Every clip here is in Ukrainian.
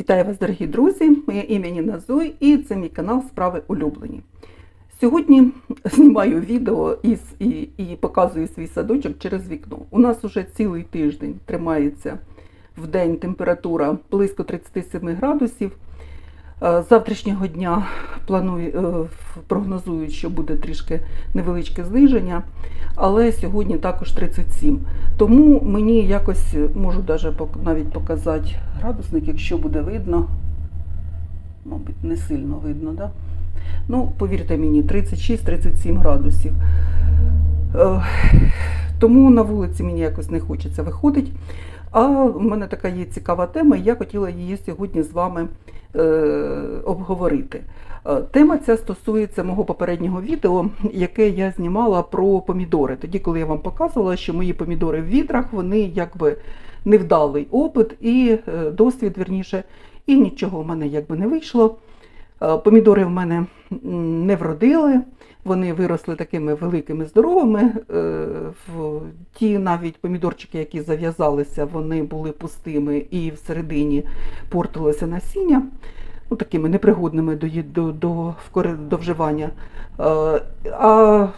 Вітаю вас, дорогі друзі! Моє ім'я Ніна Зой і це мій канал Справи Улюблені. Сьогодні знімаю відео із, і, і показую свій садочок через вікно. У нас уже цілий тиждень тримається в день температура близько 37 градусів. Е, з Завтрашнього дня планую, е, прогнозують, що буде трішки невеличке зниження, але сьогодні також 37. Тому мені якось можу даже навіть показати градусник, якщо буде видно. Мабуть, не сильно видно, да? Ну, повірте мені, 36-37 градусів. Е, Тому на вулиці мені якось не хочеться виходити. А в мене така є цікава тема, і я хотіла її сьогодні з вами е, обговорити. Е, Тема ця стосується мого попереднього відео, яке я знімала про помідори. Тоді, коли я вам показувала, що мої помідори в відрах, вони якби невдалий опит і е, досвід, верніше, і нічого в мене якби не вийшло. Е, Помідори в мене не вродили, вони виросли такими великими, здоровими. Е, Ті навіть помідорчики, які зав'язалися, вони були пустими і всередині портилося насіння, ну, такими непригодними до, до, до, до вживання. Е, А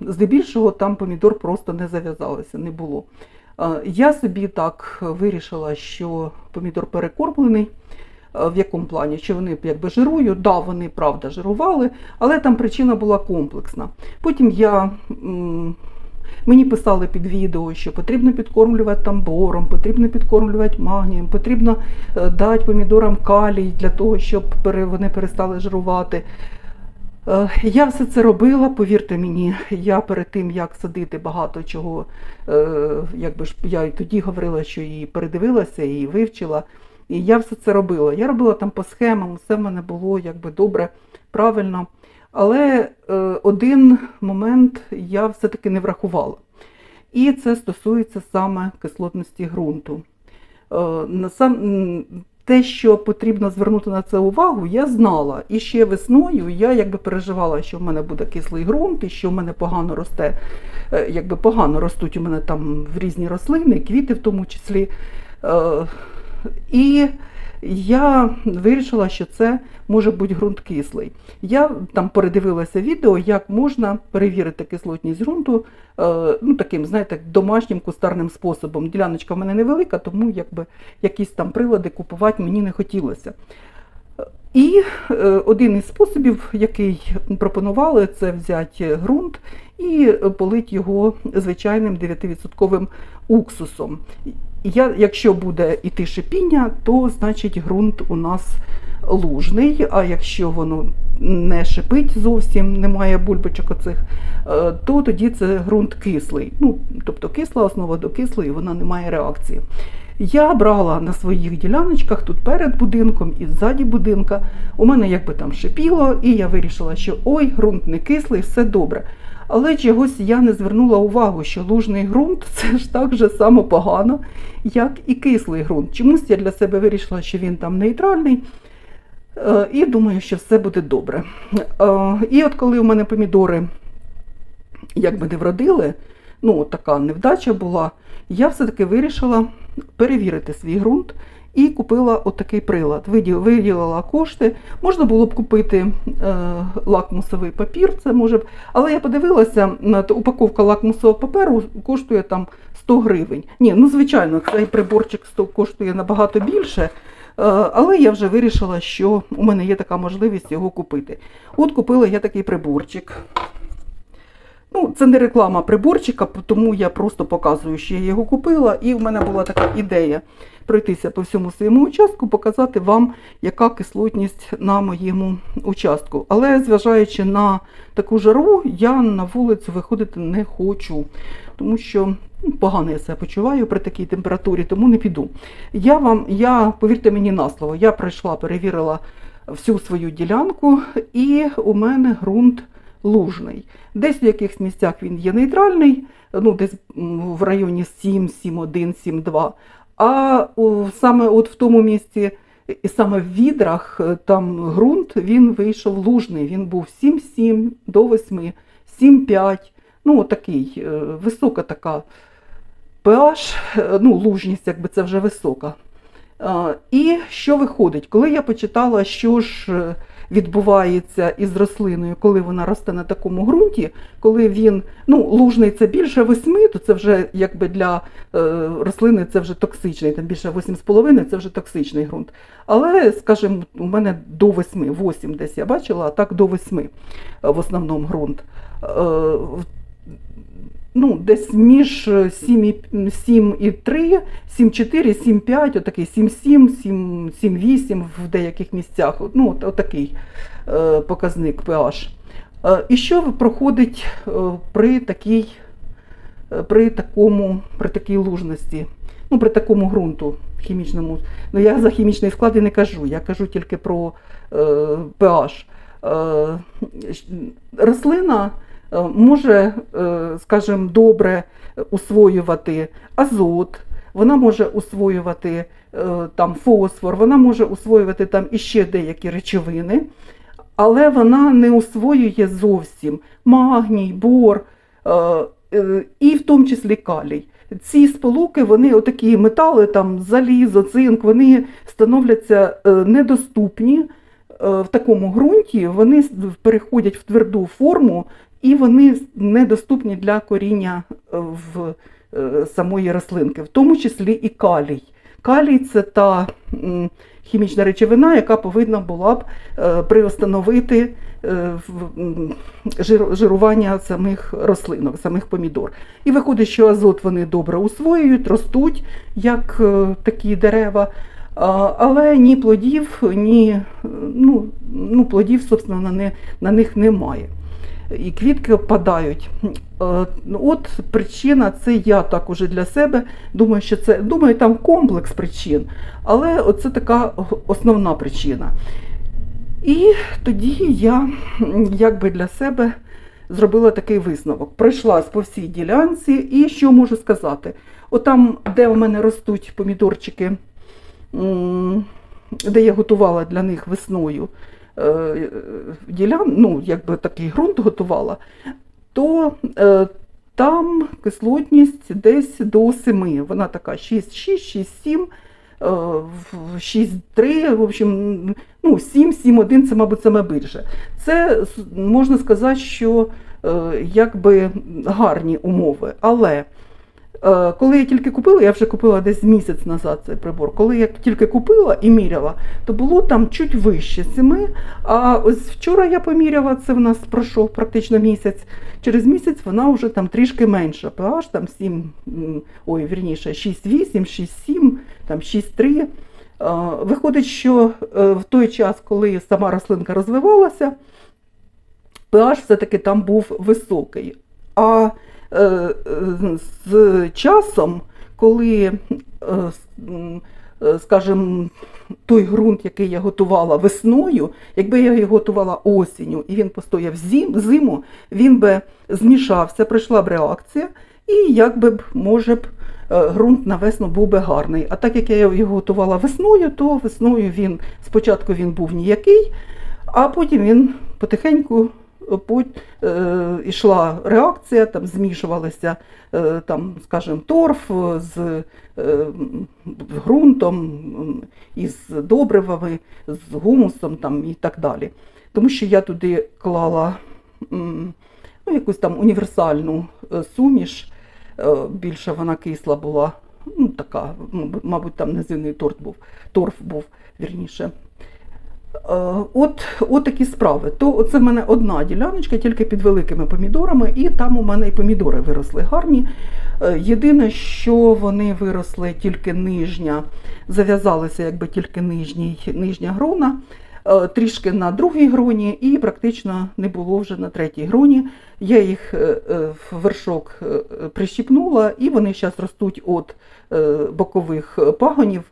здебільшого там помідор просто не зав'язалося, не було. Я собі так вирішила, що помідор перекормлений. Е, В якому плані? Що вони якби жирують? Да, вони правда жирували, але там причина була комплексна. Потім я. Мені писали під відео, що потрібно підкормлювати там бором, потрібно підкормлювати магнієм, потрібно е, дати помідорам калій для того, щоб вони перестали жирувати. Е, Я все це робила, повірте мені, я перед тим, як садити багато чого, якби ж я і тоді говорила, що і передивилася, і вивчила. І я все це робила. Я робила там по схемам, все в мене було якби добре, правильно. Але е, один момент я все-таки не врахувала. І це стосується саме кислотності ґрунту. Е, сам, те, що потрібно звернути на це увагу, я знала. І ще весною я якби переживала, що в мене буде кислий ґрунт, і що в мене погано росте, е, якби погано ростуть у мене там в різні рослини, квіти в тому числі. І я вирішила, що це може бути ґрунт кислий. Я там передивилася відео, як можна перевірити кислотність ґрунту е, ну, таким, знаєте, домашнім кустарним способом. Діляночка в мене невелика, тому якби якісь там прилади купувати мені не хотілося. І е, один із способів, який пропонували, це взяти ґрунт і полити його звичайним 9% уксусом. Я, якщо буде іти шипіння, то значить ґрунт у нас лужний, а якщо воно не шипить зовсім, немає бульбочок оцих, е, то тоді це ґрунт кислий. Ну, тобто кисла основа до кислої, вона не має реакції. Я брала на своїх діляночках тут перед будинком і ззаді будинка. У мене якби там шипіло, і я вирішила, що ой, ґрунт не кислий, все добре. Але чогось я не звернула увагу, що лужний ґрунт це ж так же само погано, як і кислий ґрунт. Чомусь я для себе вирішила, що він там нейтральний. Е, І думаю, що все буде добре. Е, І от коли у мене помідори якби не вродили, ну така невдача була, я все-таки вирішила перевірити свій ґрунт і купила отакий прилад. Виділила кошти. Можна було б купити е, лакмусовий папір, це може б. Але я подивилася, упаковка лакмусового паперу коштує там 100 гривень. Ні, ну звичайно, цей приборчик 100 коштує набагато більше. Е, Але я вже вирішила, що у мене є така можливість його купити. От купила я такий приборчик. Ну, це не реклама приборчика, тому я просто показую, що я його купила, і в мене була така ідея пройтися по всьому своєму участку, показати вам, яка кислотність на моєму участку. Але зважаючи на таку жару, я на вулицю виходити не хочу, тому що ну, погано я себе почуваю при такій температурі, тому не піду. Я вам, я, повірте мені на слово, я пройшла, перевірила всю свою ділянку, і у мене ґрунт лужний. Десь в якихось місцях він є нейтральний, ну десь в районі 7, 7,1, 7,2. А у, саме от в тому місці, і саме в відрах, е, там ґрунт він вийшов лужний. Він був 7,7 до 8, 7,5. Ну, такий, е, висока така pH, е, ну, лужність, якби це вже висока. І що виходить? Коли я почитала, що ж відбувається із рослиною, коли вона росте на такому ґрунті, коли він ну, лужний це більше восьми, то це вже якби для е, рослини це вже токсичний, там більше 8,5 це вже токсичний ґрунт. Але, скажімо, у мене до 8, 8 десь я бачила, а так до 8 е, в основному ґрунт. Е, Ну, десь між 7 і, 7 і 3, 7,4, 7,5, отакий 7,7, 7, 7,8 в деяких місцях. Ну, от, отакий е, показник pH. Е, і що проходить е, при такій, е, при такому, при такій лужності, ну, при такому ґрунту хімічному. Ну, я за хімічний склад і не кажу, я кажу тільки про е, pH. Е, рослина е, може, е, скажімо, добре усвоювати азот, вона може усвоювати е, там фосфор, вона може усвоювати там іще деякі речовини, але вона не усвоює зовсім магній, бор е, е, і в тому числі калій. Ці сполуки, вони отакі метали, там залізо, цинк, вони становляться е, недоступні е, в такому ґрунті, вони переходять в тверду форму і вони недоступні для коріння е, в е, самої рослинки, в тому числі і калій. Калій це та хімічна речовина, яка повинна була б е, приостановити жирування самих рослинок, самих помідор. І виходить, що азот вони добре усвоюють, ростуть як такі дерева. Але ні плодів, ні ну, ну, плодів, собственно, на них немає. І квітки опадають. Е, ну, От причина, це я так уже для себе думаю, що це думаю, там комплекс причин, але це така основна причина. І тоді я якби для себе зробила такий висновок. Пройшлась по всій ділянці, і що можу сказати? Отам, де у мене ростуть помідорчики, де я готувала для них весною ділян, ну, якби такий ґрунт готувала, то е, там кислотність десь до 7. Вона така 6,6, 6,7, е, в- 6,3, в общем, ну, 7, 7,1 це, мабуть, саме більше. Це можна сказати, що е, якби гарні умови. Але е, коли я тільки купила, я вже купила десь місяць назад цей прибор. Коли я тільки купила і міряла, то було там чуть вище 7, а ось вчора я поміряла, це в нас пройшов практично місяць. Через місяць вона вже там трішки менша. pH там 7, ой, вірніше, 6,8, 6,7, там 6,3. Е, Виходить, що е, в той час, коли сама рослинка розвивалася, pH все-таки там був високий. А е, е, з часом, коли, е, е, скажімо, той ґрунт, який я готувала весною, якби я його готувала осінню і він постояв зим, зиму, він би змішався, пройшла б реакція, і якби б, може б, е, ґрунт на весну був би гарний. А так як я його готувала весною, то весною він спочатку він був ніякий, а потім він потихеньку е, по- е, йшла реакція, там змішувалися е, там, скажімо, торф з е, ґрунтом, із добривами, з гумусом там, і так далі. Тому що я туди клала ну, якусь там універсальну суміш, більше вона кисла була, ну, така, мабуть, там низинний торт був, торф був, вірніше. Е, От, от такі справи. То це в мене одна діляночка, тільки під великими помідорами, і там у мене і помідори виросли гарні. Е, Єдине, що вони виросли тільки нижня, зав'язалися якби тільки нижній, нижня грона, е, трішки на другій гроні, і практично не було вже на третій гроні. Я їх в вершок прищіпнула, і вони зараз ростуть від бокових пагонів.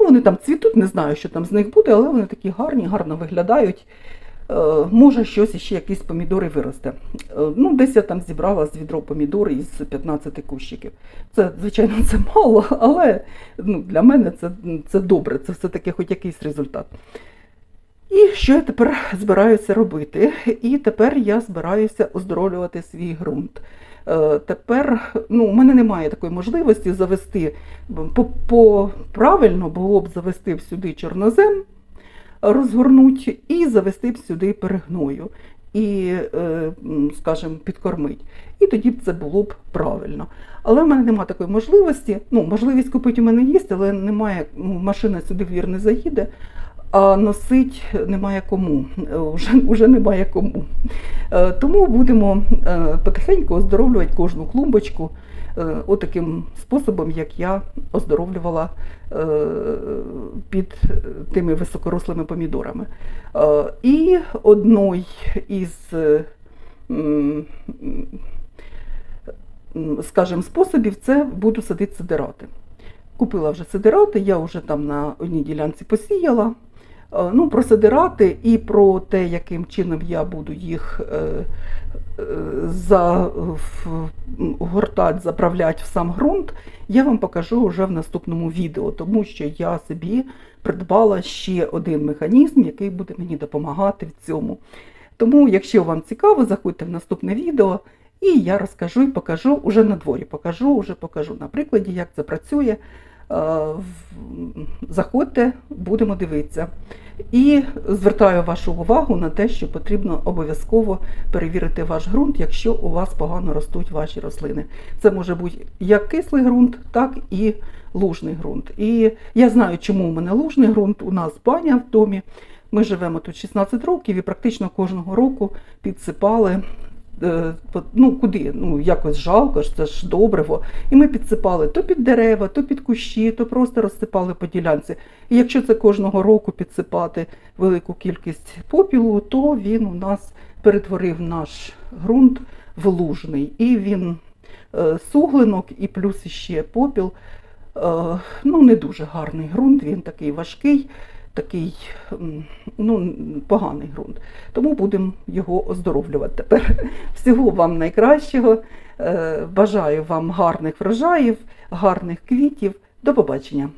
Ну, вони там цвітуть, не знаю, що там з них буде, але вони такі гарні, гарно виглядають. Е, може, щось іще якісь помідори виросте. Е, ну, десь я там зібрала з відро помідор із 15 кущиків. Це, звичайно, це мало, але ну, для мене це, це добре, це все-таки хоч якийсь результат. І що я тепер збираюся робити? І тепер я збираюся оздоровлювати свій ґрунт. Е, Тепер ну, у мене немає такої можливості завести по, по правильно було б завести сюди чорнозем, розгорнути і завести б сюди перегною і, е, скажімо, підкормити. І тоді б це було б правильно. Але в мене немає такої можливості. Ну, можливість купити у мене є, але немає, ну, машина сюди в двір не заїде, а носить немає кому. Е, Вже, вже немає кому. Е, Тому будемо е, потихеньку оздоровлювати кожну клумбочку отаким способом, як я оздоровлювала під тими високорослими помідорами. І одной із, скажімо, способів це буду садити сидирати. Купила вже сидирати, я вже там на одній ділянці посіяла. Е, Ну, про сидирати і про те, яким чином я буду їх е, е, за, в- гортати, заправляти в сам ґрунт, я вам покажу вже в наступному відео, тому що я собі придбала ще один механізм, який буде мені допомагати в цьому. Тому, якщо вам цікаво, заходьте в наступне відео, і я розкажу і покажу уже на дворі. Покажу, уже покажу на прикладі, як це працює. Е, Заходьте, будемо дивитися. І звертаю вашу увагу на те, що потрібно обов'язково перевірити ваш ґрунт, якщо у вас погано ростуть ваші рослини. Це може бути як кислий ґрунт, так і лужний ґрунт. І я знаю, чому у мене лужний ґрунт. У нас баня в домі. Ми живемо тут 16 років і практично кожного року підсипали. Е, Ну, куди? Ну, якось жалко ж, це ж добриво. І ми підсипали то під дерева, то під кущі, то просто розсипали по ділянці. І якщо це кожного року підсипати велику кількість попілу, то він у нас перетворив наш ґрунт в лужний. І він е, суглинок, і плюс іще попіл. Е, ну, не дуже гарний ґрунт, він такий важкий, такий ну, поганий ґрунт. Тому будемо його оздоровлювати тепер. Всього вам найкращого. Е, Бажаю вам гарних врожаїв, гарних квітів. До побачення!